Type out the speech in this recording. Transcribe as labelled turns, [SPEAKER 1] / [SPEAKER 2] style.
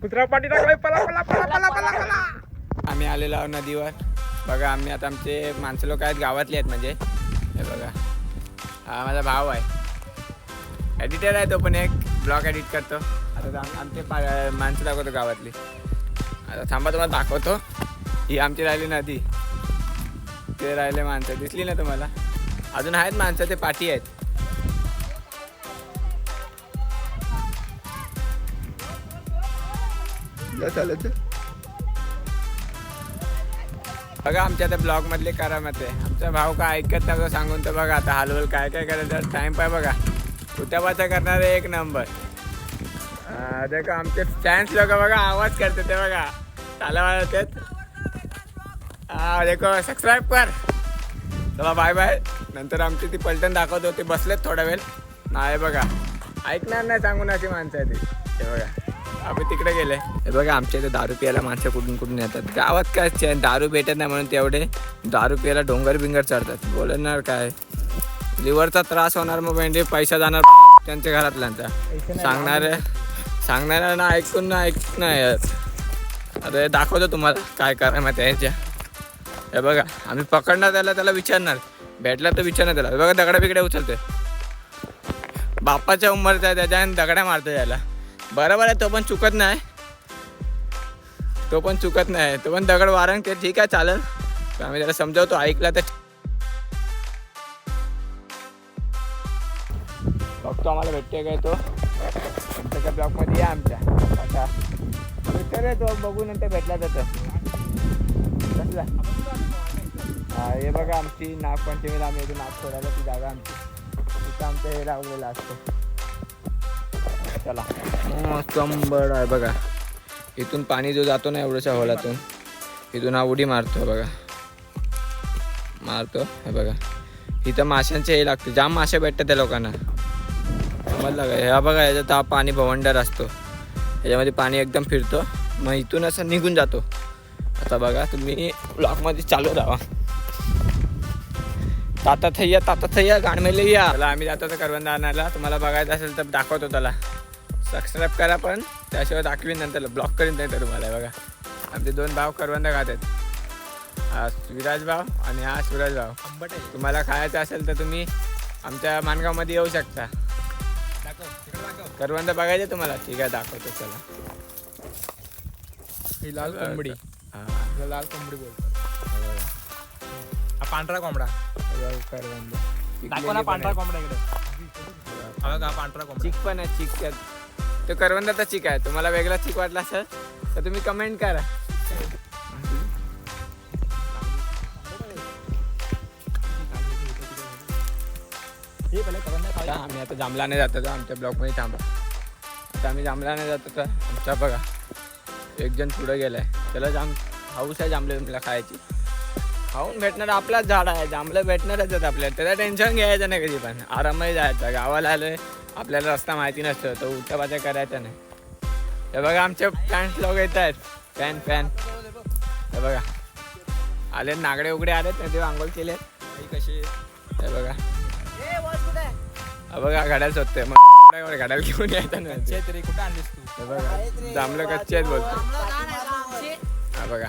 [SPEAKER 1] कुत्रा पाठी टाकलाय पला पला पला पला पला पला आम्ही आलेलो आहोत नदीवर. बघा आम्ही आता आमचे माणसं लोक आहेत गावातले आहेत म्हणजे. हे बघा. हा माझा भाव आहे. एडिटर आहे तो पण एक. ब्लॉग एडिट करतो. आता आमचे पा- माणसं दाखवतो गावातली. आता थांबा तुम्हाला दाखवतो. ही आमची राहिली नदी. ते राहिले माणसं. दिसली ना तुम्हाला? अजून आहेत माणसं ते पाठी आहेत. बघा आमच्या त्या ब्लॉगमधले करा करामत आहे. आमचा भाऊ का ऐकत नको सांगून तर बघा आता हलवल काय काय करायचं टाइम पाय बघा. उतापाचा करणार एक नंबर अं, देखो आमचे फॅन्स लोक बघा आवाज करते ते बघा. चालवा हा देखो सबस्क्राईब कर. चला बाय बाय नंतर आमची ती पलटण दाखवत होती बसलेत थोडा वेळ. नाही बघा. ऐकणार नाही सांगून अशी माणसं आहे ती. ते बघा. आम्ही तिकडे गेले हे बघा आमच्या इथे दारू प्यायला माणसं कुठून कुठून येतात. गावात काय दारू भेटत नाही म्हणून तेवढे दारू प्यायला डोंगर बिंगर चढतात. बोलणार काय? लिव्हरचा त्रास होणार मग म्हणजे पैसा जाणार त्यांच्या घरातल्यांचा. सांगणार सांगणाऱ्या ना ऐकून ना ऐक नाही आता हे दाखवतो तुम्हाला काय करायला माहिती आहे याच्या. हे बघा आम्ही पकडणार त्याला त्याला विचारणार. भेटला तर विचारणार त्याला. बघा दगडा बिगड्या उचलतोय. बापाच्या उंमरचा त्याच्या दगड्या मारतो याला. बरोबर आहे तो पण चुकत नाही. तो पण चुकत नाही. तो पण दगड वारण के ठीक आहे चालेल. आम्ही त्याला समजावतो ऐकला तर. बघतो आम्हाला भेटते काय तो. त्याच्या ब्लॉकमध्ये या आमच्या. आता विचार तो बघू नंतर भेटला जातो कसला हे बघा आमची नागपंचमीला आम्ही येतो नाग सोडायला ती जागा आमची. तिथं आमचं हे लावलेलं असतं. चला. मस्त अंबड आहे बघा. इथून पाणी जो जातो ना एवढ्याच्या हॉलातून इथून हा उडी मारतो बघा. मारतो हे बघा. इथं माशांचे हे लागते. जाम मासे भेटतात त्या लोकांना. समजलं का? ह्या बघा याचा ताप पाणी भवंडर असतो. याच्यामध्ये पाणी एकदम फिरतो. मग इथून असं निघून जातो. आता बघा तुम्ही ब्लॉकमध्ये चालू राहा. ताता थैया ताता थैया गाणमेले या आम्ही जातो तर आणायला तुम्हाला बघायचं असेल तर दाखवतो त्याला. सबस्क्राईब करा पण. त्याशिवाय दाखवीन नंतर ब्लॉक करीन नंतर तुम्हाला बघा. आमचे दोन भाव करवंद खात आहेत. हा विराज भाव आणि हा सुरज भाव
[SPEAKER 2] आंबट आहे.
[SPEAKER 1] तुम्हाला खायचं असेल तर तुम्ही आमच्या मानगावमध्ये येऊ शकता. करवंद बघायचे तुम्हाला? ठीक आहे दाखवतो चला.
[SPEAKER 2] ही लाल कोंबडी.
[SPEAKER 1] हा,
[SPEAKER 2] लाल कोंबडी बोलतात.
[SPEAKER 1] हे
[SPEAKER 2] पांढरा कोंबडा.
[SPEAKER 1] करवंद.
[SPEAKER 2] दाखव ना पांढरा. कोंबडा इकडे. पांढरा कोंबडा.
[SPEAKER 1] चिक पण आहे चिक त्यात तो करवंदाचा चिक आहे. तुम्हाला वेगळा चिक वाटला असेल तर तुम्ही कमेंट करा. आम्ही आता जांभलाने जातो तर आमच्या ब्लॉकमध्ये थांबा. आता आम्ही जांभलाने जातो तर आमच्या बघा एक जण पुढे गेलाय. त्याला जाम हाऊस आहे जांबले तुला खायची. खाऊन भेटणार आपलाच झाड आहे जांभलं भेटणारच आहेत आपल्याला. त्याला टेन्शन घ्यायचं नाही कधी पण. आरामही जायचं. गावाला आलोय आपल्याला रस्ता माहिती नसतो तो उलटापाच्या करायचा नाही. हे बघा आमचे फॅन्स लोक येत आहेत. फॅन फॅन हे बघा. आले नागडे उघडे आलेत ना ते आंघोळ केले. कशी हे बघा. हा बघा घड्याल शोधतोय. मग घड्याल घेऊन यायचं ना
[SPEAKER 2] कच्चे तरी कुठं आणलीस तू?
[SPEAKER 1] हे बघा जांभलं कच्चे आहेत बोलतो हा बघा.